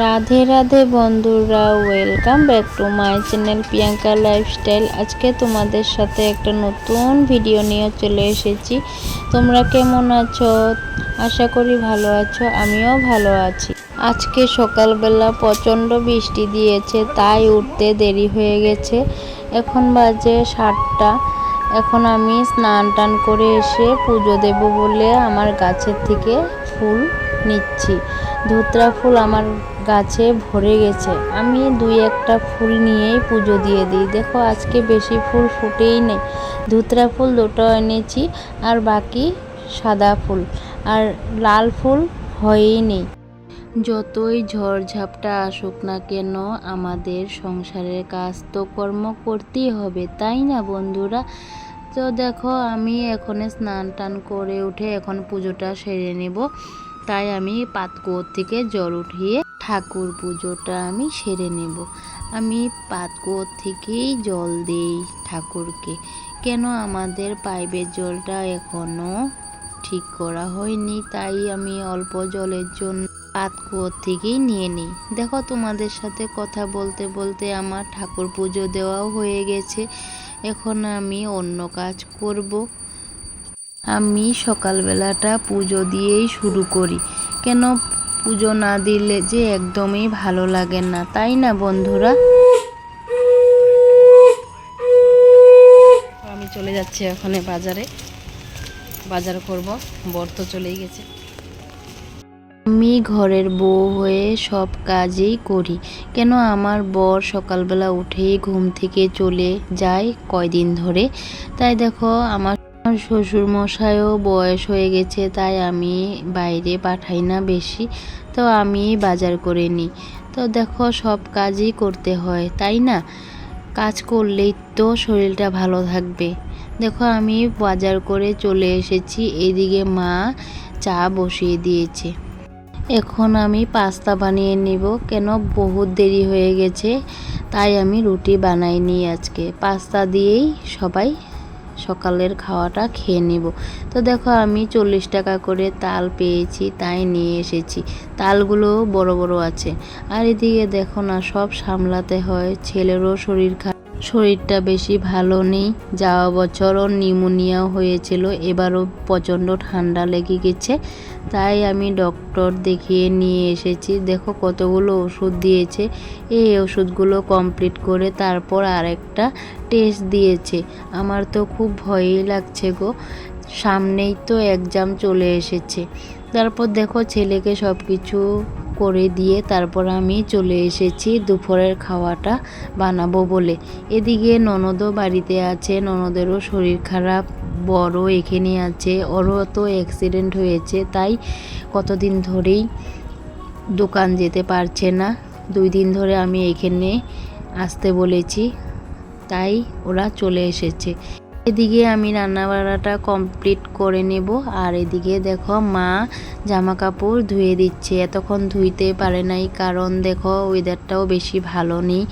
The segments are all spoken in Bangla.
রাধে রাধে বন্ধুরা welcome back to my channel Priyanka lifestyle আজকে তোমাদের সাথে একটা নতুন ভিডিও নিয়ে চলে এসেছি। তোমরা কেমন আছো? আশা করি ভালো আছো, আমিও ভালো আছি। আজকে সকালবেলা প্রচণ্ড বৃষ্টি দিয়েছে, তাই উঠতে দেরি হয়ে গেছে। এখন বাজে সাতটা। এখন আমি স্নান টান করে এসে পুজো দেব বলে আমার গাছের থেকে ফুল নিচ্ছি। ধুতরা ফুল আমার গাছে ভরে গেছে। আমি দুই একটা ফুল নিয়েই পুজো দিয়ে দিই। দেখো, আজকে বেশি ফুল ফুটেই নেই। ধুতরা ফুল দুটো এনেছি আর বাকি সাদা ফুল। আর লাল ফুল হয়েই নেই। যতই ঝড়ঝাপটা আসুক না কেন, আমাদের সংসারের কাজ তো কর্ম করতেই হবে, তাই না বন্ধুরা? তো দেখো, আমি এখন স্নান টান করে উঠে এখন পুজোটা সেরে নেব। তাই আমি পাতকুয়োর থেকে জল উঠিয়ে ঠাকুর পুজোটা আমি সেরে নেব। আমি পাতকুয়োর থেকেই জল দিই ঠাকুরকে। কেন আমাদের পাইপের জলটা এখনও ঠিক করা হয়নি, তাই আমি অল্প জলের জন্য পাতকুয়োর থেকেই নিয়ে নিই। দেখো তোমাদের সাথে কথা বলতে বলতে আমার ঠাকুর পুজো দেওয়াও হয়ে গেছে। এখন আমি অন্য কাজ করব। আমি সকালবেলাটা পুজো দিয়েই শুরু করি। কেন পুজো না দিলে যে একদমই ভালো লাগে না, তাই না বন্ধুরা? আমি চলে যাচ্ছি ওখানে বাজারে। বাজার করব। বর তো চলেই গেছে। আমি ঘরের বউ হয়ে সব কাজই করি। কেন আমার বর সকালবেলা উঠেই ঘুম থেকে চলে যায় কয়দিন ধরে? তাই দেখো, আমার শ্বশুর মশাইও বয়স হয়ে গেছে, তাই আমি বাইরে পাঠাই না বেশি। তো আমি বাজার করে নিই। তো দেখো, সব কাজই করতে হয়, তাই না? কাজ করলেই তো শরীরটা ভালো থাকবে। দেখো, আমি বাজার করে চলে এসেছি। এদিকে মা চা বসিয়ে দিয়েছে। এখন আমি পাস্তা বানিয়ে নিব। কেন, বহুত দেরি হয়ে গেছে। তাই আমি রুটি বানাইনি আজকে। পাস্তা দিয়েই সবাই সকালের খাওয়াটা খেয়ে নেব। তো দেখো আমি চল্লিশ টাকা করে তাল পেয়েছি, তাই নিয়ে এসেছি। তালগুলো বড় বড় আছে। আর এদিকে দেখো না, সব সামলাতে হয়, ছেলেরও শরীর খারাপ। শরীরটা বেশি ভালো নেই। যাওয়া বছরও নিউমোনিয়াও হয়েছিল, এবারও প্রচণ্ড ঠান্ডা লেগে গেছে। তাই আমি ডক্টর দেখিয়ে নিয়ে এসেছি। দেখো কতগুলো ওষুধ দিয়েছে। এই ওষুধগুলো কমপ্লিট করে তারপর আরেকটা টেস্ট দিয়েছে। আমার তো খুব ভয়ই লাগছে গো। সামনেই তো এক্সাম চলে এসেছে। তারপর দেখো ছেলেকে সব কিছু করে দিয়ে তারপর আমি চলে এসেছি দুপুরের খাওয়াটা বানাবো বলে। এদিকে ননদও বাড়িতে আছে, ননদেরও শরীর খারাপ বড় এখানে আছে, ওরও তো অ্যাক্সিডেন্ট হয়েছে, তাই কতদিন ধরেই দোকান যেতে পারছে না। দুই দিন ধরে আমি এখানে আসতে বলেছি, তাই ওরা চলে এসেছে। এদিকে আমি রান্না রান্নাবাড়াটা কমপ্লিট করে নেব। আর এদিকে দেখো মা জামা কাপড় ধুয়ে দিচ্ছে। এতক্ষণ ধুইতে পারে নাই, কারণ দেখো ওয়েদারটাও বেশি ভালো নেই।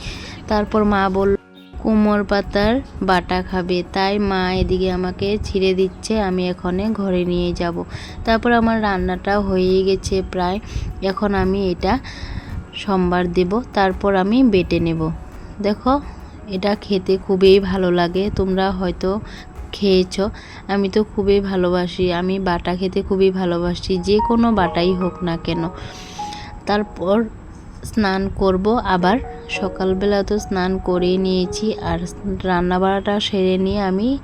তারপর মা বলল, কুমোর পাতার বাটা খাবে। তাই মা এদিকে আমাকে ছিঁড়ে দিচ্ছে, আমি এখানে ঘরে নিয়ে যাব। তারপর আমার রান্নাটা হয়ে গেছে প্রায়। এখন আমি এটা সোমবার দেব, তারপর আমি বেটে নেব। দেখো এটা খেতে খুবই ভালো লাগে। তোমরা হয়তো খেয়েছ। আমি তো খুবই ভালোবাসি। আমি বাটা খেতে খুবই ভালোবাসি। যে কোনো বাটাই হোক না কেন। তারপর স্নান করব। আবার সকালবেলা তো স্নান করে নিয়েছি। আর রান্নাবাড়াটা সেরে নিয়ে আমি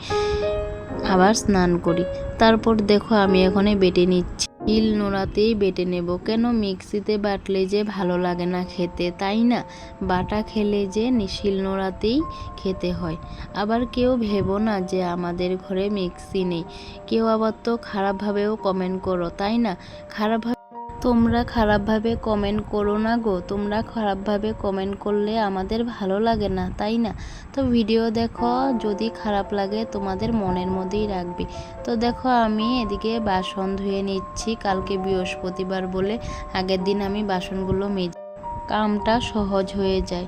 আবার স্নান করি। তারপর দেখো আমি এখানে বেটে নিচ্ছি। শিল নোড়াতেই বেটে নেব। কেন মিক্সিতে বাটলে যে ভালো লাগে না খেতে, তাই না? বাটা খেলে যে নিশিল নোড়াতেই খেতে হয়। আবার কেউ ভেবো না যে আমাদের ঘরে মিক্সি নেই। কেউ আবার তো খারাপভাবেও কমেন্ট করো, তাই না? খারাপভাবে তোমরা খারাপভাবে কমেন্ট করো না গো। তোমরা খারাপভাবে কমেন্ট করলে আমাদের ভালো লাগে না, তাই না? তো ভিডিও দেখো, যদি খারাপ লাগে তোমাদের মনের মধ্যেই রাখবে। তো দেখো, আমি এদিকে বাসন ধুয়ে নিচ্ছি, কালকে বৃহস্পতিবার বলে। আগের দিন আমি বাসনগুলো মেজে কামটা সহজ হয়ে যায়।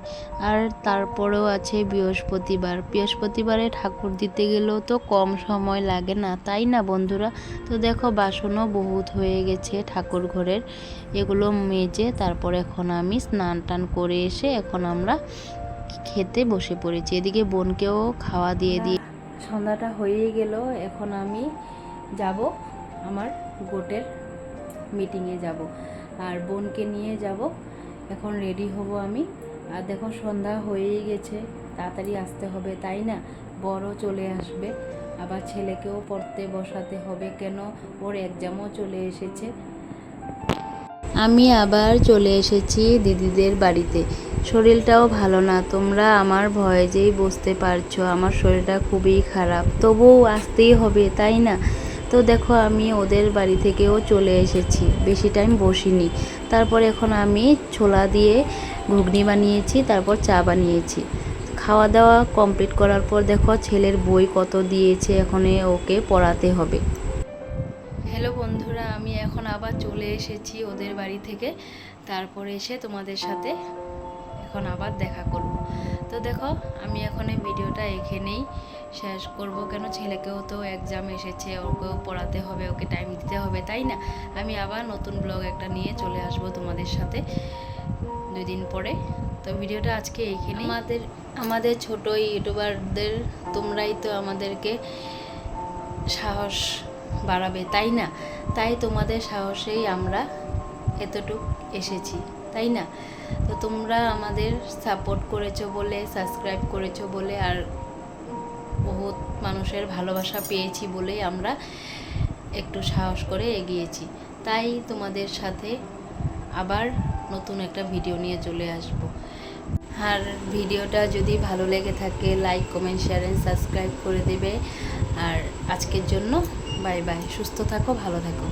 আর তারপরেও আছে বৃহস্পতিবার। বৃহস্পতিবারে ঠাকুর দিতে গেলেও তো কম সময় লাগে না, তাই না বন্ধুরা? তো দেখো বাসনও বহুত হয়ে গেছে ঠাকুর ঘরের। এগুলো মেজে তারপর এখন আমি স্নান টান করে এসে এখন আমরা খেতে বসে পড়েছি। এদিকে বোনকেও খাওয়া দিয়ে দিয়ে সন্ধ্যাটা হয়ে গেল। এখন আমি যাব, আমার গোটের মিটিংয়ে যাব। আর বোনকে নিয়ে যাব। এখন রেডি হব আমি। আর দেখো সন্ধ্যা হয়েই গেছে, তাড়াতাড়ি আসতে হবে, তাই না? বড় চলে আসবে, আবার ছেলেকেও পড়তে বসাতে হবে কেন? ওর এক্সামও চলে এসেছে। আমি আবার চলে এসেছি দিদিদের বাড়িতে। শরীরটাও ভালো না, তোমরা আমার ভয়েজেই বুঝতে পারছ, আমার শরীরটা খুবই খারাপ। তবুও আসতেই হবে, তাই না? তো দেখো আমি ওদের বাড়ি থেকেও চলে এসেছি, বেশি টাইম বসিনি। তারপর এখন আমি ছোলা দিয়ে ঘুগনি বানিয়েছি, তারপর চা বানিয়েছি। খাওয়া দাওয়া কমপ্লিট করার পর দেখো ছেলের বই কত দিয়েছে, এখন ওকে পড়াতে হবে। হ্যালো বন্ধুরা, আমি এখন আবার চলে এসেছি ওদের বাড়ি থেকে। তারপরে এসে তোমাদের সাথে এখন আবার দেখা করব। তো দেখো, আমি এখন এই ভিডিওটা এখানেই শেষ করব কেন? ছেলেকেও তো এক্সাম এসেছে ওকেও পড়াতে হবে, ওকে টাইম দিতে হবে, তাই না? আমি আবার নতুন ব্লগ একটা নিয়ে চলে আসব তোমাদের সাথে দুই দিন পরে। তো ভিডিওটা আজকে এইখানে আমাদের আমাদের ছোট ইউটিউবারদের, তোমরাই তো আমাদেরকে সাহস বাড়াবে, তাই না? তাই তোমাদের সাহসেই আমরা এতটুক এসেছি, তাই না? তো তোমরা আমাদের সাপোর্ট করেছ বলে সাবস্ক্রাইব করেছ বলে, আর বহুত মানুষের ভালোবাসা পেয়েছি বলেই আমরা একটু সাহস করে এগিয়েছি। তাই তোমাদের সাথে আবার নতুন একটা ভিডিও নিয়ে চলে আসব। আর ভিডিওটা যদি ভালো লেগে থাকে like comment share and subscribe করে দেবে। আর আজকের জন্য বাই বাই সুস্থ থাকো, ভালো থাকো।